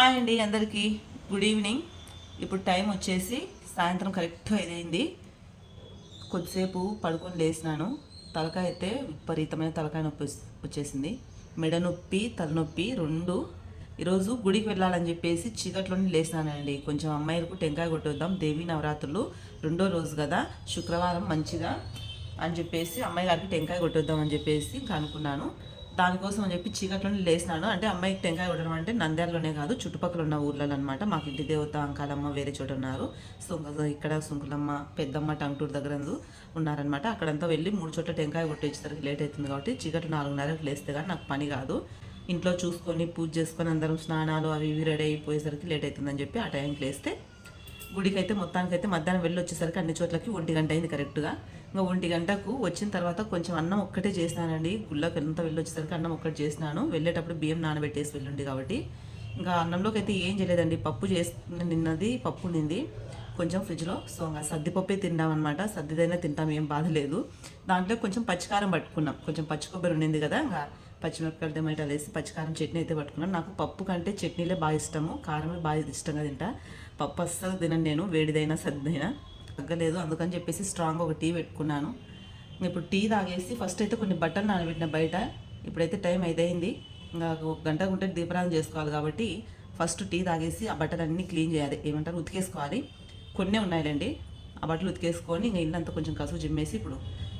Hi అండి అందరికీ. Good evening. ఇప్పుడు టైం వచ్చేసి సాయంత్రం కరెక్ట్ ఇదైంది కొద్దిసేపు పడుకొని లేచినాను. తలకాయ అయితే విపరీతమైన తలకాయ నొప్పి వచ్చేసింది. మెడ నొప్పి తలనొప్పి రెండు. ఈరోజు గుడికి వెళ్ళాలని చెప్పేసి చీకట్లోనే లేచినానండి. కొంచెం అమ్మాయిలకు టెంకాయ కొట్టేద్దాం. దేవి నవరాత్రులు రెండో రోజు కదా. శుక్రవారం మంచిగా అని చెప్పేసి అమ్మాయి గారికి టెంకాయ కొట్టేద్దాం అని చెప్పేసి ఇంకా అనుకున్నాను. దానికోసం అని చెప్పి చీకట్లోనే లేసినాను అంటే అమ్మాయికి టెంకాయ కొట్టడం అంటే నంద్యాలలోనే కాదు చుట్టుపక్కల ఉన్న ఊర్లలో అనమాట మాకు ఇంటి దేవత అంకాలమ్మ వేరే చోట ఉన్నారు. సో ఇక్కడ సుంకులమ్మ పెద్దమ్మ టంగుటూరు దగ్గర ఉన్నారనమాట. అక్కడంతా వెళ్ళి మూడు చోట్ల టెంకాయ కొట్టేసరికి లేట్ అవుతుంది కాబట్టి చీకటి నాలుగున్నరకు లేస్తే కానీ నాకు పని కాదు. ఇంట్లో చూసుకొని పూజ చేసుకొని అందరం స్నానాలు అవి ఇవి రెడీ అయిపోయేసరికి లేట్ అవుతుందని చెప్పి ఆ టైంకి లేస్తే గుడికి అయితే మొత్తానికి అయితే మధ్యాహ్నం వెళ్ళి వచ్చేసరికి అన్ని చోట్లకి ఒంటి గంట అయింది కరెక్ట్గా. ఇంకా ఒంటి గంటకు వచ్చిన తర్వాత కొంచెం అన్నం ఒక్కటే చేసినానండి. గుళ్ళకి ఎంత వెళ్ళి వచ్చేసరికి అన్నం ఒక్కటి చేసినాను. వెళ్ళేటప్పుడు బియ్యం నానబెట్టేసి వెళ్ళండి కాబట్టి. ఇంకా అన్నంలోకి అయితే ఏం చేయలేదండి. పప్పు చేసి నిన్నది పప్పు నింది కొంచెం ఫ్రిడ్జ్లో. సో ఇంకా సర్దిపప్పే తింటాం అనమాట సర్దిదైనా తింటాం ఏం బాధ లేదు. దాంట్లో కొంచెం పచ్చికారం పట్టుకున్నాం. కొంచెం పచ్చి కొబ్బరి ఉండింది కదా ఇంకా పచ్చిమిరపకాయలు టమాటాలు వేసి పచ్చికారం చట్నీ అయితే పట్టుకున్నాను నాకు పప్పు కంటే చట్నీలే బాగా ఇష్టము. కారమే బాగా ఇష్టంగా తింటా. పప్పు అస్సలు తినను నేను వేడిదైనా సర్దిదైనా. తగ్గలేదు. అందుకని చెప్పేసి స్ట్రాంగ్ ఒక టీ పెట్టుకున్నాను. ఇప్పుడు టీ తాగేసి ఫస్ట్ అయితే కొన్ని బట్టలు నానబెట్టిన బయట. ఇప్పుడైతే టైం ఐదైంది ఇంకా ఒక గంట ఉంటే దీపరాధన చేసుకోవాలి కాబట్టి ఫస్ట్ టీ తాగేసి ఆ బట్టలన్నీ క్లీన్ చేయాలి. ఏమంటారు? ఉతికేసుకోవాలి. కొన్నే ఉన్నాయిలేండి. ఆ బట్టలు ఉతికేసుకొని ఇంకా ఇల్లంతా కొంచెం కసువు జిమ్మేసి ఇప్పుడు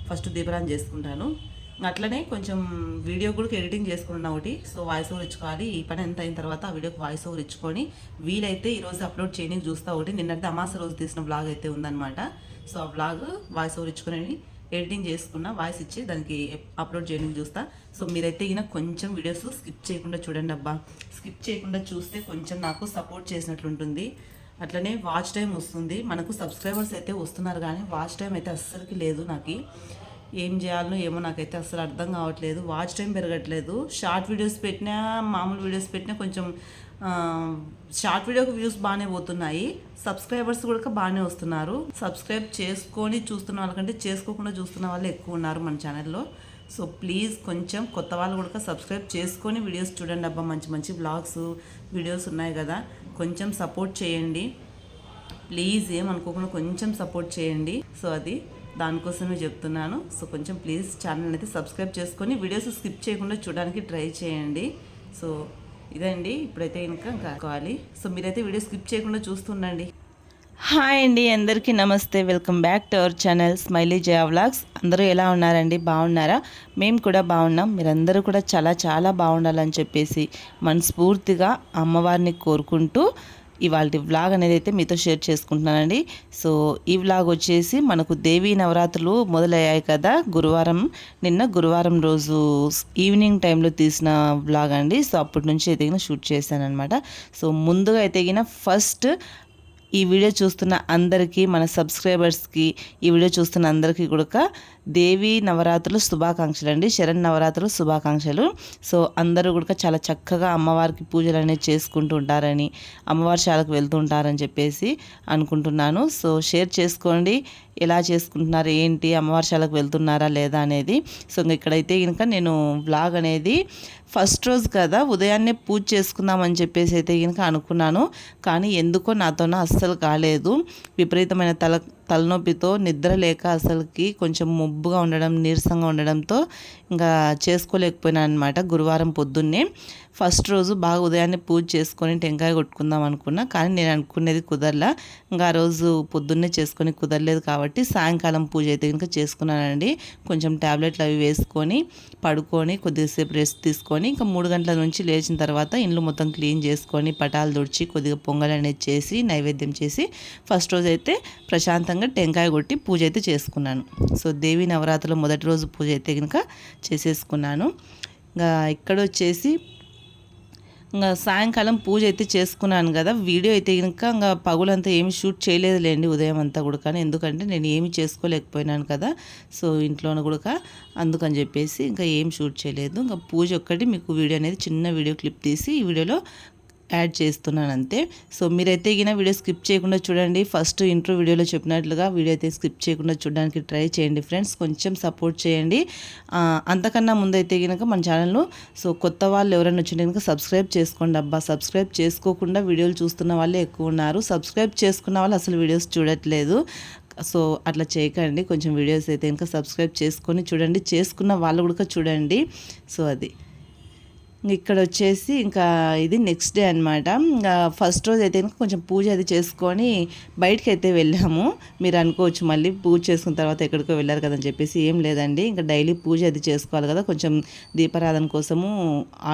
ఫస్ట్ దీపరాధన చేసుకుంటాను. అట్లనే కొంచెం వీడియో కూడా ఎడిటింగ్ చేసుకున్నా ఒకటి. సో వాయిస్ ఓవర్ ఇచ్చుకోవాలి. ఈ పని ఎంత అయిన తర్వాత ఆ వీడియోకి వాయిస్ ఓవర్ ఇచ్చుకొని వీలైతే ఈరోజు అప్లోడ్ చేయడానికి చూస్తా ఒకటి. నిన్నటి అమాస రోజు తీసిన బ్లాగ్ అయితే ఉందన్నమాట. సో ఆ బ్లాగ్ వాయిస్ ఓవర్ ఇచ్చుకొని ఎడిటింగ్ చేసుకున్న వాయిస్ ఇచ్చి దానికి అప్లోడ్ చేయడానికి చూస్తా. సో మీరైతే ఈయన కొంచెం వీడియోస్ స్కిప్ చేయకుండా చూడండి అబ్బా. స్కిప్ చేయకుండా చూస్తే కొంచెం నాకు సపోర్ట్ చేసినట్లుంటుంది అట్లనే వాచ్ టైం వస్తుంది. మనకు సబ్స్క్రైబర్స్ అయితే వస్తున్నారు కానీ వాచ్ టైం అయితే అస్సలకి లేదు నాకు. ఏం చేయాలనో ఏమో నాకైతే అసలు అర్థం కావట్లేదు. వాచ్ టైం పెరగట్లేదు. షార్ట్ వీడియోస్ పెట్టినా మామూలు వీడియోస్ పెట్టినా కొంచెం షార్ట్ వీడియోకి వ్యూస్ బాగానే పోతున్నాయి. సబ్స్క్రైబర్స్ కూడా బాగానే వస్తున్నారు. సబ్స్క్రైబ్ చేసుకొని చూస్తున్న వాళ్ళకంటే చేసుకోకుండా చూస్తున్న వాళ్ళు ఎక్కువ ఉన్నారు మన ఛానల్లో సో ప్లీజ్ కొంచెం కొత్త వాళ్ళు కూడా సబ్స్క్రైబ్ చేసుకొని వీడియోస్ చూడండి అబ్బా. మంచి మంచి బ్లాగ్స్ వీడియోస్ ఉన్నాయి కదా. కొంచెం సపోర్ట్ చేయండి. ప్లీజ్ ఏమనుకోకుండా కొంచెం సపోర్ట్ చేయండి. సో అది. దానికోసమే చెప్తున్నాను. సో కొంచెం ప్లీజ్ ఛానల్ అయితే సబ్స్క్రైబ్ చేసుకొని వీడియోస్ స్కిప్ చేయకుండా చూడడానికి ట్రై చేయండి. సో ఇదండి. ఇప్పుడైతే ఇంకా కావాలి. సో మీరైతే వీడియో స్కిప్ చేయకుండా చూస్తుండండి. హాయ్ అండి. అందరికీ నమస్తే. Welcome back to our channel smiley Jaya vlogs. అందరూ ఎలా ఉన్నారండి? బాగున్నారా? మేము కూడా బాగున్నాం. మీరందరూ కూడా చాలా చాలా బాగుండాలని చెప్పేసి మనస్ఫూర్తిగా అమ్మవారిని కోరుకుంటూ ఇవాళ వ్లాగ్ అనేది అయితే మీతో షేర్ చేసుకుంటున్నానండి. సో ఈ వ్లాగ్ వచ్చేసి మనకు దేవీ నవరాత్రులు మొదలయ్యాయి కదా గురువారం నిన్న గురువారం రోజు ఈవినింగ్ టైంలో తీసిన వ్లాగ్ అండి. సో అప్పటి నుంచి అయితే షూట్ చేశాను అనమాట సో ముందుగా అయితే ఫస్ట్ ఈ వీడియో చూస్తున్న అందరికీ మన సబ్స్క్రైబర్స్కి ఈ వీడియో చూస్తున్న అందరికీ కూడా దేవి నవరాత్రులు శుభాకాంక్షలు అండి శరణ్ నవరాత్రులు శుభాకాంక్షలు. సో అందరూ కూడా చాలా చక్కగా అమ్మవారికి పూజలు అనేది చేసుకుంటూ ఉంటారని అమ్మవారి శాలకు వెళ్తూ ఉంటారని చెప్పేసి అనుకుంటున్నాను. సో షేర్ చేసుకోండి. ఎలా చేసుకుంటున్నారు? ఏంటి? అమ్మవారి శాలకు వెళ్తున్నారా? లేదా? అనేది. సో ఇంక ఇక్కడైతే కనుక నేను బ్లాగ్ అనేది ఫస్ట్ రోజు కదా ఉదయాన్నే పూజ చేసుకుందామని చెప్పేసి అయితే కనుక అనుకున్నాను. కానీ ఎందుకో నాతోన అస్సలు కాలేదు. విపరీతమైన తల తలనొప్పితో నిద్ర లేక అసలుకి కొంచెం మొబ్బుగా ఉండడం నీరసంగా ఉండడంతో ఇంకా చేసుకోలేకపోయినా అనమాట గురువారం పొద్దున్నే. ఫస్ట్ రోజు బాగా ఉదయాన్నే పూజ చేసుకొని టెంకాయ కొట్టుకుందాం అనుకున్నా కానీ నేను అనుకునేది కుదరలా. ఇంకా ఆ రోజు పొద్దున్నే చేసుకొని కుదరలేదు కాబట్టి సాయంకాలం పూజ అయితే కనుక చేసుకున్నానండి. కొంచెం ట్యాబ్లెట్లు అవి వేసుకొని పడుకొని కొద్దిసేపు రెస్ట్ తీసుకొని ఇంకా మూడు గంటల నుంచి లేచిన తర్వాత ఇండ్లు మొత్తం క్లీన్ చేసుకొని పటాలు తుడిచి కొద్దిగా పొంగల్ అనేది చేసి నైవేద్యం చేసి ఫస్ట్ రోజు అయితే ప్రశాంతంగా టెంకాయ కొట్టి పూజ అయితే చేసుకున్నాను. సో దేవి నవరాత్రుల మొదటి రోజు పూజ అయితే కనుక చేసేసుకున్నాను. ఇంకా ఇక్కడ వచ్చేసి ఇంకా సాయంకాలం పూజ అయితే చేసుకున్నాను కదా వీడియో అయితే ఇంకా ఇంకా పగులంతా ఏమి షూట్ చేయలేదులేండి ఉదయం అంతా కూడా. కానీ ఎందుకంటే నేను ఏమి చేసుకోలేకపోయినాను కదా సో ఇంట్లోనూ కూడా అందుకని చెప్పేసి ఇంకా ఏం షూట్ చేయలేదు. ఇంకా పూజ ఒక్కటి మీకు వీడియో అనేది చిన్న వీడియో క్లిప్ తీసి ఈ వీడియోలో యాడ్ చేస్తున్నాను అంతే సో మీరైతే ఈగిన వీడియో స్కిప్ చేయకుండా చూడండి. ఫస్ట్ ఇంట్రో వీడియోలో చెప్పినట్లుగా వీడియో అయితే స్కిప్ చేయకుండా చూడడానికి ట్రై చేయండి ఫ్రెండ్స్. కొంచెం సపోర్ట్ చేయండి. అంతకన్నా ముందైతే కనుక మన ఛానల్ను. సో కొత్త వాళ్ళు ఎవరైనా వచ్చింటే కనుక సబ్స్క్రైబ్ చేసుకోండి. అబ్బా సబ్స్క్రైబ్ చేసుకోకుండా వీడియోలు చూస్తున్న వాళ్ళే ఎక్కువ ఉన్నారు. సబ్స్క్రైబ్ చేసుకున్న వాళ్ళు అసలు వీడియోస్ చూడట్లేదు. సో అట్లా చేయకండి. కొంచెం వీడియోస్ అయితే ఇంకా సబ్స్క్రైబ్ చేసుకొని చూడండి. చేసుకున్న వాళ్ళు కూడా చూడండి. సో అది. ఇక్కడ వచ్చేసి ఇంకా ఇది నెక్స్ట్ డే అనమాట ఫస్ట్ రోజు అయితే కొంచెం పూజ అది చేసుకొని బయటకి అయితే వెళ్ళాము. మీరు అనుకోవచ్చు మళ్ళీ పూజ చేసుకున్న తర్వాత ఎక్కడికో వెళ్ళారు కదని చెప్పేసి ఏం లేదండి. ఇంకా డైలీ పూజ అది చేసుకోవాలి కదా. కొంచెం దీపారాధన కోసము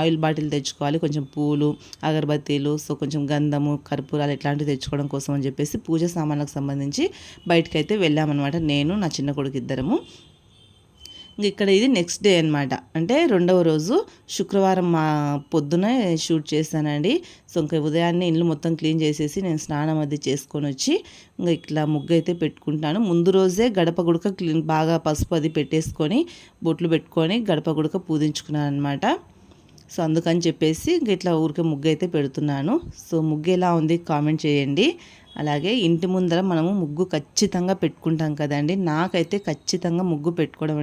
ఆయిల్ బాటిల్ తెచ్చుకోవాలి. కొంచెం పూలు అగరబత్తీలు సో కొంచెం గంధము కర్పూరాలు ఇట్లాంటివి తెచ్చుకోవడం కోసం అని చెప్పేసి పూజ సామాన్లకు సంబంధించి బయటకైతే అయితే వెళ్ళామన్నమాట. నేను నా చిన్న కొడుకు ఇద్దరము. ఇక్కడ ఇది నెక్స్ట్ డే అనమాట అంటే రెండవ రోజు శుక్రవారం మా పొద్దున షూట్ చేశానండి. సో ఇంకా ఉదయాన్నే ఇల్లు మొత్తం క్లీన్ చేసేసి నేను స్నానం అది చేసుకొని వచ్చి ఇంకా ఇట్లా ముగ్గు అయితే పెట్టుకుంటాను. ముందు రోజే గడప గుడక క్లీన్ బాగా పసుపు అది పెట్టేసుకొని బొట్లు పెట్టుకొని గడప గుడక పూజించుకున్నాను అనమాట సో అందుకని చెప్పేసి ఇంక ఇట్లా ఊరికే ముగ్గు అయితే పెడుతున్నాను. సో ముగ్గు ఎలా ఉంది కామెంట్ చేయండి. అలాగే ఇంటి ముందర మనము ముగ్గు ఖచ్చితంగా పెట్టుకుంటాం కదండి. నాకైతే ఖచ్చితంగా ముగ్గు పెట్టుకోవడం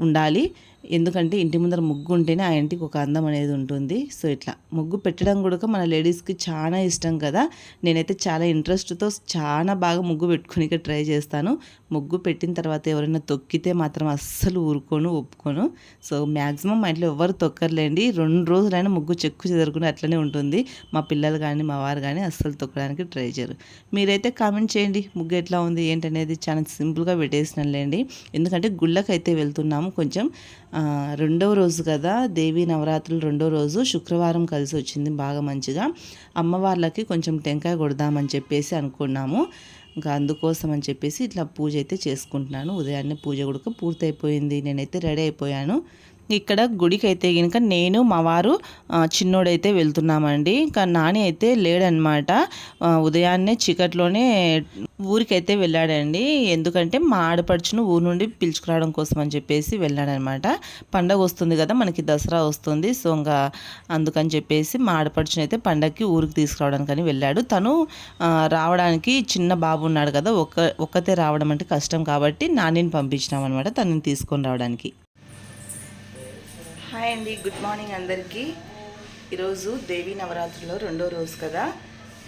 ఉండాలి. ఎందుకంటే ఇంటి ముందర ముగ్గు ఉంటేనే ఆ ఇంటికి ఒక అందం అనేది ఉంటుంది. సో ఇట్లా ముగ్గు పెట్టడం కూడా మన లేడీస్కి చాలా ఇష్టం కదా. నేనైతే చాలా ఇంట్రెస్ట్తో చాలా బాగా ముగ్గు పెట్టుకునే ట్రై చేస్తాను. ముగ్గు పెట్టిన తర్వాత ఎవరైనా తొక్కితే మాత్రం అస్సలు ఊరుకోను ఒప్పుకోను. సో మ్యాక్సిమం మా ఇంట్లో ఎవరు తొక్కర్లేండి. రెండు రోజులైనా ముగ్గు చెక్కు చెదరుకుని అట్లనే ఉంటుంది. మా పిల్లలు కానీ మా వారు కానీ అస్సలు తొక్కడానికి ట్రై చేయరు. మీరైతే కామెంట్ చేయండి. ముగ్గు ఎట్లా ఉంది ఏంటనేది చాలా సింపుల్గా పెట్టేసినానులేండి. ఎందుకంటే గుళ్ళకైతే వెళ్తున్నాము వెళ్తున్నాము కొంచెం రెండవ రోజు కదా దేవి నవరాత్రులు రెండో రోజు శుక్రవారం కలిసి వచ్చింది బాగా మంచిగా. అమ్మవార్లకి కొంచెం టెంకాయ కొడదామని చెప్పేసి అనుకున్నాము. ఇంకా అందుకోసం అని చెప్పేసి ఇట్లా పూజ అయితే చేసుకుంటున్నాను. ఉదయాన్నే పూజ కూడా పూర్తయిపోయింది. నేనైతే రెడీ అయిపోయాను. ఇక్కడ గుడికి అయితే కనుక నేను మా వారు చిన్నోడైతే వెళ్తున్నామండి. ఇంకా నాని అయితే లేడనమాట ఉదయాన్నే చీకట్లోనే ఊరికైతే వెళ్ళాడండి. ఎందుకంటే మా ఆడపడుచును ఊరు నుండి పిలుచుకురావడం కోసం అని చెప్పేసి వెళ్ళాడనమాట పండగ వస్తుంది కదా మనకి దసరా వస్తుంది. సో ఇంకా అందుకని చెప్పేసి మా ఆడపడుచును అయితే పండగకి ఊరికి తీసుకురావడానికి అని వెళ్ళాడు. తను రావడానికి చిన్న బాబు ఉన్నాడు కదా ఒక్క ఒక్కతే రావడం అంటే కష్టం కాబట్టి నానిని పంపించినాం అనమాట తనని తీసుకొని రావడానికి. హాయ్ అండి గుడ్ మార్నింగ్ అందరికీ. ఈరోజు దేవీ నవరాత్రిలో రెండో రోజు కదా.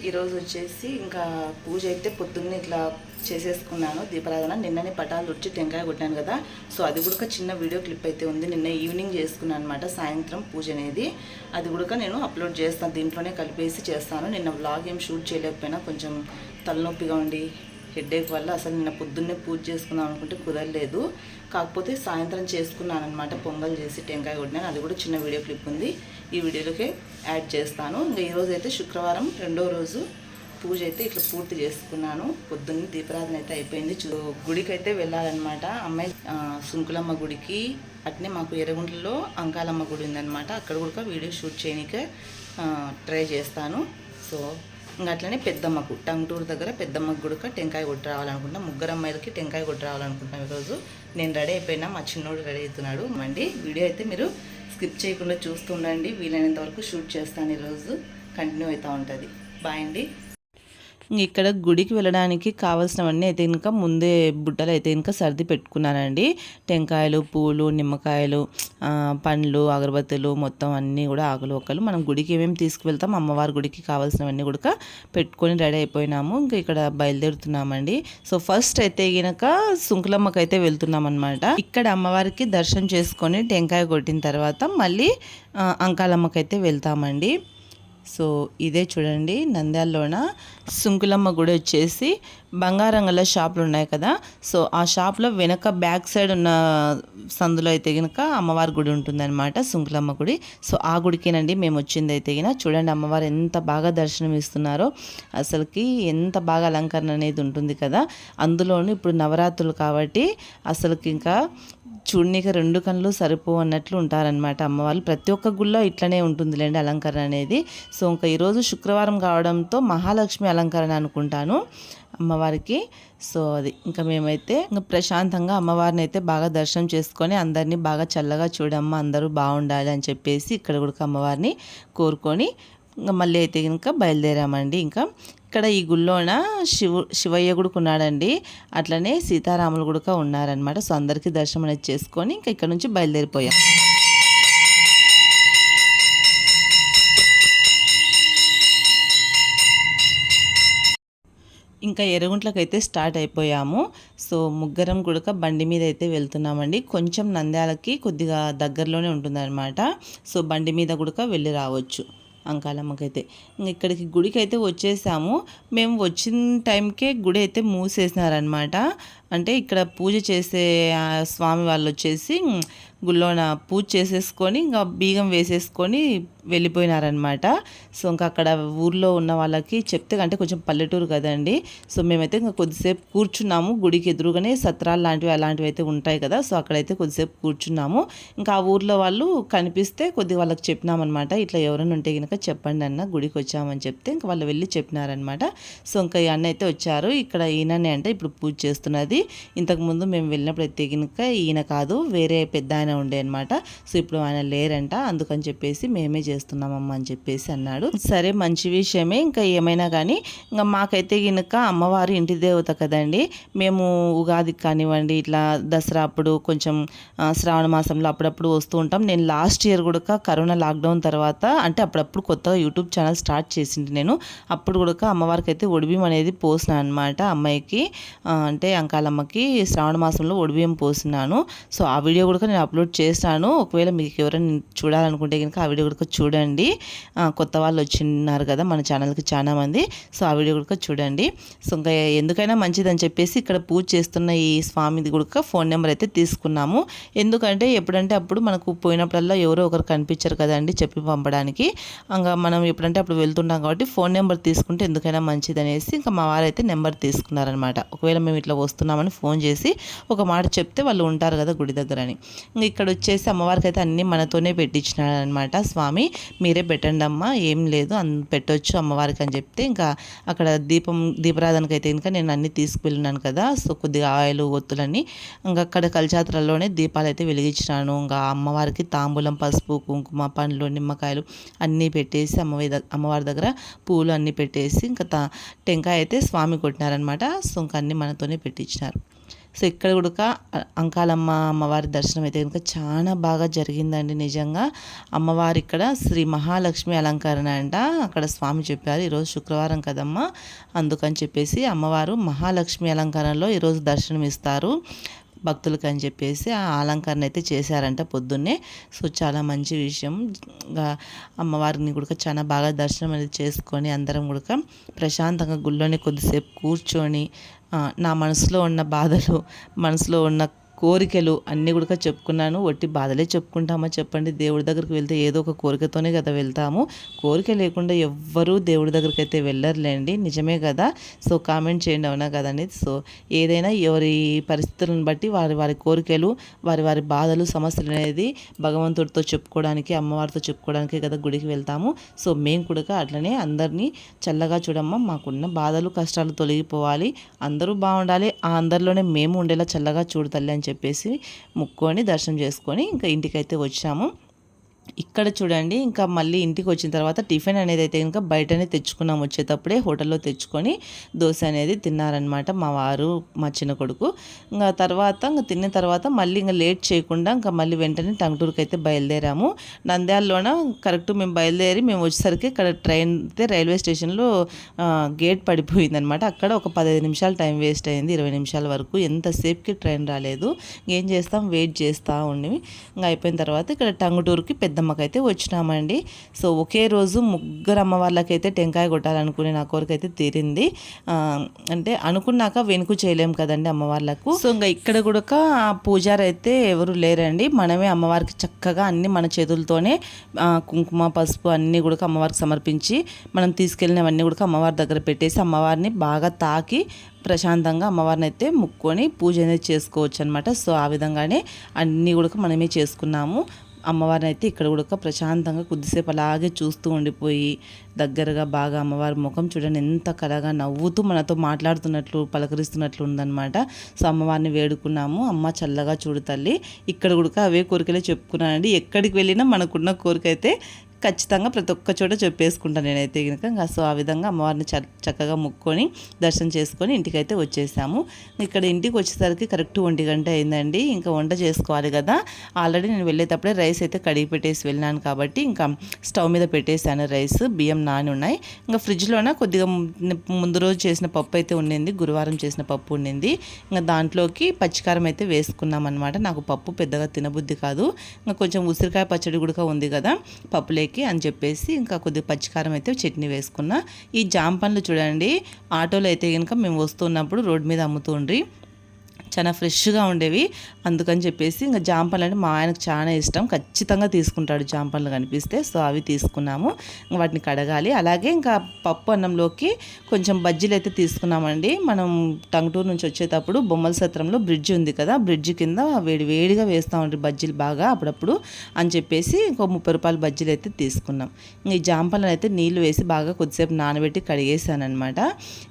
ఈరోజు వచ్చేసి ఇంకా పూజ అయితే పొద్దున్నే ఇట్లా చేసేసుకున్నాను దీపారాధన. నిన్ననే పటాలు వచ్చి టెంకాయ కొట్టాను కదా. సో అది కూడా చిన్న వీడియో క్లిప్ అయితే ఉంది. నిన్న ఈవినింగ్ చేసుకున్నాను అనమాట సాయంత్రం పూజ అనేది. అది కూడా నేను అప్లోడ్ చేస్తాను దీంట్లోనే కలిపేసి చేస్తాను. నిన్న వ్లాగ్ ఏం షూట్ చేయలేకపోయినా కొంచెం తలనొప్పిగా ఉండి హెడ్ఏక్ వల్ల అసలు నిన్న పొద్దున్నే పూజ చేసుకుందాం అనుకుంటే కుదరలేదు. కాకపోతే సాయంత్రం చేసుకున్నాను అనమాట పొంగల్ చేసి టెంకాయ కొట్టినాను. అది కూడా చిన్న వీడియో క్లిప్ ఉంది. ఈ వీడియోలోకే యాడ్ చేస్తాను. ఇంకా ఈరోజు అయితే శుక్రవారం రెండో రోజు పూజ అయితే ఇట్లా పూర్తి చేసుకున్నాను. పొద్దున్న దీపారాధన అయితే అయిపోయింది. చూ- గుడికి అయితే వెళ్ళాలన్నమాట. అమ్మాయి సుంకులమ్మ గుడికి అట్నే మాకు ఎర్రగుంటలో అంకాలమ్మ గుడి ఉందన్నమాట. అక్కడ కూడా వీడియో షూట్ చేయడానికి ట్రై చేస్తాను. సో ఇంకా అట్లనే పెద్దమ్మకు టంగుటూరు దగ్గర పెద్దమ్మకు గుడక టెంకాయ కొట్టి రావాలనుకుంటున్నా. ముగ్గురు అమ్మాయిలకి టెంకాయ కొట్టి రావాలనుకుంటున్నాం ఈరోజు. నేను రెడీ అయిపోయినా మా చిన్నోడు రెడీ అవుతున్నాడు. అండి వీడియో అయితే మీరు స్కిప్ చేయకుండా చూస్తూ ఉండండి వీలైనంత వరకు షూట్ చేస్తాను ఈరోజు. కంటిన్యూ అవుతూ ఉంటుంది. బాయ్ అండి. ఇక్కడ గుడికి వెళ్ళడానికి కావాల్సినవన్నీ అయితే ఇంకా ముందే బుట్టలు అయితే ఇంకా సర్ది పెట్టుకున్నానండి టెంకాయలు పూలు నిమ్మకాయలు పండ్లు అగరబత్తులు మొత్తం అన్నీ కూడా ఆకులు ఒక్కలు. మనం గుడికి ఏమేమి తీసుకువెళ్తాం అమ్మవారి గుడికి కావాల్సినవన్నీ కూడా పెట్టుకొని రెడీ అయిపోయినాము. ఇంకా ఇక్కడ బయలుదేరుతున్నామండి. సో ఫస్ట్ అయితే గనక సుంకులమ్మకి అయితే వెళ్తున్నాం అనమాట ఇక్కడ అమ్మవారికి దర్శనం చేసుకొని టెంకాయ కొట్టిన తర్వాత మళ్ళీ అంకాలమ్మకైతే వెళ్తామండి. సో ఇదే చూడండి నంద్యాలలోన సుంకులమ్మ గుడి వచ్చేసి బంగారం గల షాపులు ఉన్నాయి కదా. సో ఆ షాప్లో వెనక బ్యాక్ సైడ్ ఉన్న సందులో అయితే కనుక అమ్మవారి గుడి ఉంటుందన్నమాట సుంకులమ్మ గుడి. సో ఆ గుడికేనండి మేము వచ్చింది అయితే కనుక చూడండి అమ్మవారు ఎంత బాగా దర్శనం ఇస్తున్నారో అసలుకి ఎంత బాగా అలంకరణ అనేది ఉంటుంది కదా. అందులోనూ ఇప్పుడు నవరాత్రులు కాబట్టి అసలుకి ఇంకా చూడనీకి రెండు కళ్ళు సరిపో అన్నట్లు ఉంటారనమాట అమ్మవాళ్ళు ప్రతి ఒక్క గుళ్ళో ఇట్లనే ఉంటుందిలేండి అలంకరణ అనేది. సో ఇంకా ఈరోజు శుక్రవారం కావడంతో మహాలక్ష్మి అలంకరణ అనుకుంటాను అమ్మవారికి. సో అది ఇంకా మేమైతే ఇంకా ప్రశాంతంగా అమ్మవారిని అయితే బాగా దర్శనం చేసుకొని అందరినీ బాగా చల్లగా చూడమ్మ అందరూ బాగుండాలి అని చెప్పేసి ఇక్కడ కూడా అమ్మవారిని కోరుకొని ఇంకా మళ్ళీ అయితే ఇంకా బయలుదేరామండి. ఇంకా ఇక్కడ ఈ గుళ్ళోన శివు శివయ్య కూడా ఉన్నాడండి. అట్లనే సీతారాములు కూడా ఉన్నారనమాట సో అందరికీ దర్శనం అనేది చేసుకొని ఇంకా ఇక్కడ నుంచి బయలుదేరిపోయాం. ఇంకా ఎరుగుంట్లకు అయితే స్టార్ట్ అయిపోయాము. సో ముగ్గురం గుడక బండి మీద అయితే వెళ్తున్నామండి. కొంచెం నంద్యాలకి కొద్దిగా దగ్గరలోనే ఉంటుందన్నమాట. సో బండి మీద గుడక వెళ్ళి రావచ్చు. అంకాలమ్మకైతే ఇక్కడికి గుడికి అయితే వచ్చేసాము. మేము వచ్చిన టైంకే గుడి అయితే మూసేసినారనమాట అంటే ఇక్కడ పూజ చేసే స్వామి వాళ్ళు వచ్చేసి గుళ్ళోన పూజ చేసేసుకొని ఇంకా బీగం వేసేసుకొని వెళ్ళిపోయినారనమాట సో ఇంకా అక్కడ ఊర్లో ఉన్న వాళ్ళకి చెప్తే అంటే కొంచెం పల్లెటూరు కదండి. సో మేమైతే ఇంకా కొద్దిసేపు కూర్చున్నాము. గుడికి ఎదురుగానే సత్రాలు లాంటివి అలాంటివి అయితే ఉంటాయి కదా. సో అక్కడైతే కొద్దిసేపు కూర్చున్నాము. ఇంకా ఆ ఊర్లో వాళ్ళు కనిపిస్తే కొద్దిగా వాళ్ళకి చెప్పినామన్నమాట. ఇట్లా ఎవరైనా ఉంటే కనుక చెప్పండి అన్న గుడికి వచ్చామని చెప్తే ఇంకా వాళ్ళు వెళ్ళి చెప్పినారనమాట సో ఇంకా ఈ అన్న అయితే వచ్చారు. ఇక్కడ ఈయననే అంటే ఇప్పుడు పూజ చేస్తున్నది. ఇంతకుముందు మేము వెళ్ళినప్పుడు అయితే కనుక ఈయన కాదు వేరే పెద్ద ఆయన ఉండే అనమాట సో ఇప్పుడు ఆయన లేరంట. అందుకని చెప్పేసి మేమే చేస్తాం చేస్తున్నామమ్మ అని చెప్పేసి అన్నాడు. సరే మంచి విషయమే. ఇంకా ఏమైనా కానీ ఇంకా మాకైతే గినక అమ్మవారు ఇంటి దేవత కదండి. మేము ఉగాది కానివ్వండి ఇట్లా దసరా అప్పుడు కొంచెం శ్రావణ మాసంలో అప్పుడప్పుడు వస్తూ ఉంటాం. నేను లాస్ట్ ఇయర్ కూడా కరోనా లాక్డౌన్ తర్వాత అంటే అప్పుడప్పుడు కొత్తగా యూట్యూబ్ ఛానల్ స్టార్ట్ చేసింది నేను. అప్పుడు కూడా అమ్మవారికి అయితే ఒడిబియ్యం అనేది పోసిన అనమాట అమ్మాయికి అంటే అంకాలమ్మకి శ్రావణ మాసంలో ఒడిబియ్యం పోసినాను. సో ఆ వీడియో కూడా నేను అప్లోడ్ చేస్తాను ఒకవేళ మీకు ఎవరైనా చూడాలనుకుంటే కనుక ఆ వీడియో కూడా చూడండి. కొత్త వాళ్ళు వచ్చిన్నారు కదా మన ఛానల్కి చాలామంది సో ఆ వీడియో కూడా చూడండి. సో ఇంకా ఎందుకైనా మంచిదని చెప్పేసి ఇక్కడ పూజ చేస్తున్న ఈ స్వామిది కూడా ఫోన్ నెంబర్ అయితే తీసుకున్నాము. ఎందుకంటే ఎప్పుడంటే అప్పుడు మనకు పోయినప్పుడల్లా ఎవరో ఒకరు కనిపించారు కదండి చెప్పి పంపడానికి. ఇంకా మనం ఎప్పుడంటే అప్పుడు వెళ్తుంటాం కాబట్టి ఫోన్ నెంబర్ తీసుకుంటే ఎందుకైనా మంచిది అనేసి ఇంకా మా వారైతే నెంబర్ తీసుకున్నారనమాట. ఒకవేళ మేము ఇట్లా వస్తున్నామని ఫోన్ చేసి ఒక మాట చెప్తే వాళ్ళు ఉంటారు కదా గుడి దగ్గర అని ఇంకా ఇక్కడ వచ్చేసి అమ్మవారికి అయితే అన్నీ మనతోనే పెట్టించినారనమాట స్వామి. మీరే పెట్టండి అమ్మ ఏం లేదు పెట్టొచ్చు అమ్మవారికి అని చెప్తే ఇంకా అక్కడ దీపం దీపరాధనకి అయితే ఇంకా నేను అన్నీ తీసుకువెళ్ళినాను కదా సో కొద్దిగా ఆయిల్ ఒత్తులన్నీ ఇంకా అక్కడ కలచాత్రల్లోనే దీపాలు అయితే వెలిగించినాను. ఇంకా అమ్మవారికి తాంబూలం పసుపు కుంకుమ పండ్లు నిమ్మకాయలు అన్నీ పెట్టేసి అమ్మవారి అమ్మవారి దగ్గర పూలు అన్నీ పెట్టేసి ఇంకా టెంకాయ అయితే స్వామి కొట్టినారనమాట సో ఇంకా అన్నీ మనతోనే పెట్టించినారు. సో ఇక్కడ కూడా అంకాలమ్మ అమ్మవారి దర్శనం అయితే కనుక చాలా బాగా జరిగిందండి నిజంగా. అమ్మవారి ఇక్కడ శ్రీ మహాలక్ష్మి అలంకరణ అంట. అక్కడ స్వామి చెప్పారు ఈరోజు శుక్రవారం కదమ్మా అందుకని చెప్పేసి అమ్మవారు మహాలక్ష్మి అలంకరణలో ఈరోజు దర్శనం ఇస్తారు. భక్తులకు అని చెప్పేసి ఆ అలంకరణ అయితే చేశారంట పొద్దున్నే. సో చాలా మంచి విషయం. అమ్మవారిని కూడా చాలా బాగా దర్శనం అనేది చేసుకొని అందరం కూడా ప్రశాంతంగా గుళ్ళోనే కొద్దిసేపు కూర్చొని నా మనసులో ఉన్న బాధలు మనసులో ఉన్న కోరికలు అన్నీ కూడా చెప్పుకున్నాను. వట్టి బాధలే చెప్పుకుంటామా చెప్పండి. దేవుడి దగ్గరికి వెళ్తే ఏదో ఒక కోరికతోనే కదా వెళ్తాము. కోరిక లేకుండా ఎవ్వరూ దేవుడి దగ్గరికి అయితే వెళ్ళరులేండి. నిజమే కదా. సో కామెంట్ చేయండి అవునా కదండి సో ఏదైనా ఎవరి పరిస్థితులను బట్టి వారి వారి కోరికలు వారి వారి బాధలు సమస్యలు అనేది భగవంతుడితో చెప్పుకోవడానికి అమ్మవారితో చెప్పుకోవడానికి కదా గుడికి వెళ్తాము. సో మేము కూడా అట్లనే అందరినీ చల్లగా చూడమ్మా. మాకున్న బాధలు కష్టాలు తొలగిపోవాలి. అందరూ బాగుండాలి. ఆ అందరిలోనే మేము ఉండేలా చల్లగా చూడతల్లి అని చెప్పేసి ముక్కొని దర్శనం చేసుకొని ఇంకా ఇంటికైతే వచ్చాము. ఇక్కడ చూడండి ఇంకా మళ్ళీ ఇంటికి వచ్చిన తర్వాత టిఫిన్ అనేది అయితే ఇంకా బయటనే తెచ్చుకున్నాం. వచ్చేటప్పుడే హోటల్లో తెచ్చుకొని దోశ అనేది తిన్నారనమాట మా వారు మా చిన్న కొడుకు. ఇంకా తర్వాత ఇంకా తిన్న తర్వాత మళ్ళీ ఇంకా లేట్ చేయకుండా ఇంకా మళ్ళీ వెంటనే టంగుటూరుకి అయితే బయలుదేరాము. నంద్యాలలోన? కరెక్ట్ మేము బయలుదేరి మేము వచ్చేసరికి ఇక్కడ ట్రైన్ అయితే రైల్వే స్టేషన్లో గేట్ పడిపోయిందనమాట అక్కడ ఒక పదిహేను నిమిషాలు టైం వేస్ట్ అయింది ఇరవై నిమిషాల వరకు. ఎంతసేపుకి ట్రైన్ రాలేదు. ఏం చేస్తాం? వెయిట్ చేస్తూ ఉండి ఇంకా అయిపోయిన తర్వాత ఇక్కడ టంగుటూరుకి పెద్ద అమ్మకైతే వచ్చినామండి. సో ఒకే రోజు ముగ్గురు అమ్మవార్లకైతే టెంకాయ కొట్టాలనుకునే నా కోరిక అయితే తీరింది అంటే అనుకున్నాక వెనుక చేయలేం కదండి అమ్మవార్లకు సో ఇంకా ఇక్కడ కూడా పూజారి అయితే ఎవరు లేరండి. మనమే అమ్మవారికి చక్కగా అన్ని మన చేతులతోనే కుంకుమ పసుపు అన్నీ కూడా అమ్మవారికి సమర్పించి మనం తీసుకెళ్ళినవన్నీ కూడా అమ్మవారి దగ్గర పెట్టేసి అమ్మవారిని బాగా తాకి ప్రశాంతంగా అమ్మవారిని అయితే ముక్కొని పూజ అనేది చేసుకోవచ్చు అనమాట సో ఆ విధంగానే అన్నీ కూడా మనమే చేసుకున్నాము. అమ్మవారిని అయితే ఇక్కడ కూడా ప్రశాంతంగా కొద్దిసేపు అలాగే చూస్తూ ఉండిపోయి దగ్గరగా బాగా అమ్మవారి ముఖం చూడండి ఎంత కలగా నవ్వుతూ మనతో మాట్లాడుతున్నట్లు పలకరిస్తున్నట్లు ఉందన్నమాట. సో అమ్మవారిని వేడుకున్నాము. అమ్మ చల్లగా చూడు తల్లి ఇక్కడ కూడా అవే కోరికలే చెప్పుకున్నానండి. ఎక్కడికి వెళ్ళినా మనకున్న కోరిక అయితే ఖచ్చితంగా ప్రతి ఒక్క చోట చెప్పేసుకుంటాను నేనైతే కనుక ఇంకా సో ఆ విధంగా అమ్మవారిని చ- చక్కగా ముక్కొని దర్శనం చేసుకొని ఇంటికైతే వచ్చేసాము. ఇక్కడ ఇంటికి వచ్చేసరికి కరెక్ట్ ఒంటి గంట అయిందండి. ఇంకా వంట చేసుకోవాలి కదా. ఆల్రెడీ నేను వెళ్ళేటప్పుడే రైస్ అయితే కడిగి పెట్టేసి వెళ్ళినాను కాబట్టి ఇంకా స్టవ్ మీద పెట్టేశాను రైస్ బియ్యం నాని ఉన్నాయి. ఇంకా ఫ్రిడ్జ్లోన కొద్దిగా ముందు రోజు చేసిన పప్పు అయితే ఉండింది. గురువారం చేసిన పప్పు ఉండింది. ఇంకా దాంట్లోకి పచ్చికారం అయితే వేసుకున్నాం అనమాట నాకు పప్పు పెద్దగా తినబుద్ధి కాదు. ఇంకా కొంచెం ఉసిరికాయ పచ్చడి కూడా ఉంది కదా. పప్పులేకి అని చెప్పేసి ఇంకా కొద్దిగా పచ్చికారం అయితే చట్నీ వేసుకున్నా. ఈ జామ పండ్లు చూడండి ఆటోలో అయితే కనుక మేము వస్తున్నప్పుడు రోడ్డు మీద అమ్ముతుండ్రి చాలా ఫ్రెష్గా ఉండేవి. అందుకని చెప్పేసి ఇంకా జాంపళ్ళు అంటే మా ఆయనకు చాలా ఇష్టం. ఖచ్చితంగా తీసుకుంటాడు జాంపళ్ళు కనిపిస్తే. సో అవి తీసుకున్నాము. వాటిని కడగాలి. అలాగే ఇంకా పప్పు అన్నంలోకి కొంచెం బజ్జీలు అయితే తీసుకున్నామండి. మనం టంగుటూరు నుంచి వచ్చేటప్పుడు బొమ్మల సత్రంలో బ్రిడ్జ్ ఉంది కదా బ్రిడ్జ్ కింద వేడి వేడిగా వేస్తామండి బజ్జీలు బాగా అప్పుడప్పుడు అని చెప్పేసి ఇంకో ముప్పై రూపాయల బజ్జీలు అయితే తీసుకున్నాం. ఇంకా ఈ జాంపళ్ళని అయితే నీళ్ళు వేసి బాగా కొద్దిసేపు నానబెట్టి కడిగేసాను అనమాట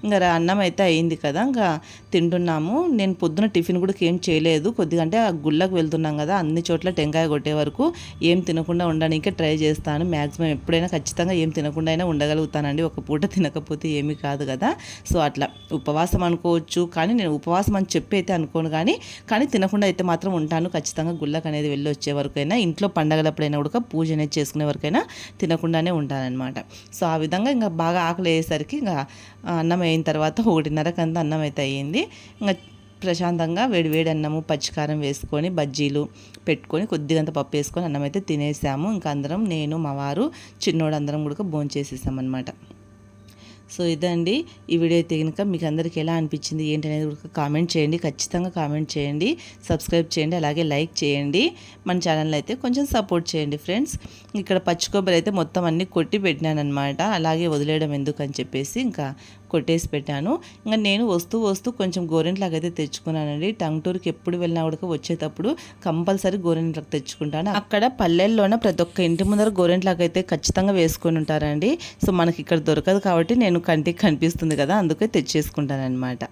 ఇంకా రా- అన్నం అయితే అయింది కదా ఇంకా తింటున్నాము. నేను పొద్దున టిఫిన్ కూడా ఏం చేయలేదు. కొద్దిగా అంటే ఆ గుళ్ళకు వెళ్తున్నాం కదా అన్ని చోట్ల టెంకాయ కొట్టే వరకు ఏం తినకుండా ఉండడానికి ట్రై చేస్తాను. మ్యాక్సిమం ఎప్పుడైనా ఖచ్చితంగా ఏం తినకుండా అయినా ఉండగలుగుతానండి. ఒక పూట తినకపోతే ఏమీ కాదు కదా. సో అట్లా ఉపవాసం అనుకోవచ్చు. కానీ నేను ఉపవాసం అని చెప్పి అయితే అనుకోను కానీ కానీ తినకుండా అయితే మాత్రం ఉంటాను. ఖచ్చితంగా గుళ్ళకు అనేది వెళ్ళి వచ్చే వరకైనా ఇంట్లో పండగలప్పుడైనా కూడా పూజ అనేది చేసుకునే వరకైనా తినకుండానే ఉంటానన్నమాట. సో ఆ విధంగా ఇంకా బాగా ఆకలి అయ్యేసరికి ఇంకా అన్నం అయిన తర్వాత ఒకటిన్నరకు అంతా అన్నం అయితే అయ్యింది. ఇంకా ప్రశాంతంగా వేడి వేడి అన్నము పచ్చికారం వేసుకొని బజ్జీలు పెట్టుకొని కొద్దిగా అంత పప్పు వేసుకొని అన్నం అయితే తినేసాము. ఇంకా అందరం నేను మా వారు చిన్నోడు అందరం కూడా భోంచేసేసాం అనమాట సో ఇదండి ఈ వీడియో అయితే కనుక మీకు అందరికీ ఎలా అనిపించింది ఏంటి అనేది కూడా కామెంట్ చేయండి. ఖచ్చితంగా కామెంట్ చేయండి సబ్స్క్రైబ్ చేయండి అలాగే లైక్ చేయండి. మన ఛానల్ అయితే కొంచెం సపోర్ట్ చేయండి ఫ్రెండ్స్. ఇక్కడ పచ్చి కొబ్బరి అయితే మొత్తం అన్ని కొట్టి పెట్టినాను అనమాట అలాగే వదిలేయడం ఎందుకు అని చెప్పేసి ఇంకా కొట్టేసి పెట్టాను. ఇంకా నేను వస్తూ వస్తూ కొంచెం గోరెంట్లాగా అయితే తెచ్చుకున్నానండి. టంగ్టూర్కి ఎప్పుడు వెళ్ళినా కూడా వచ్చేటప్పుడు కంపల్సరీ గోరెంట్లకు తెచ్చుకుంటాను. అక్కడ పల్లెల్లోన ప్రతి ఒక్క ఇంటి ముందర గోరెంట్లాగా అయితే ఖచ్చితంగా వేసుకొని ఉంటారండి. సో మనకి ఇక్కడ దొరకదు కాబట్టి నేను కంటికి కనిపిస్తుంది కదా అందుకే తెచ్చేసుకుంటాను అనమాట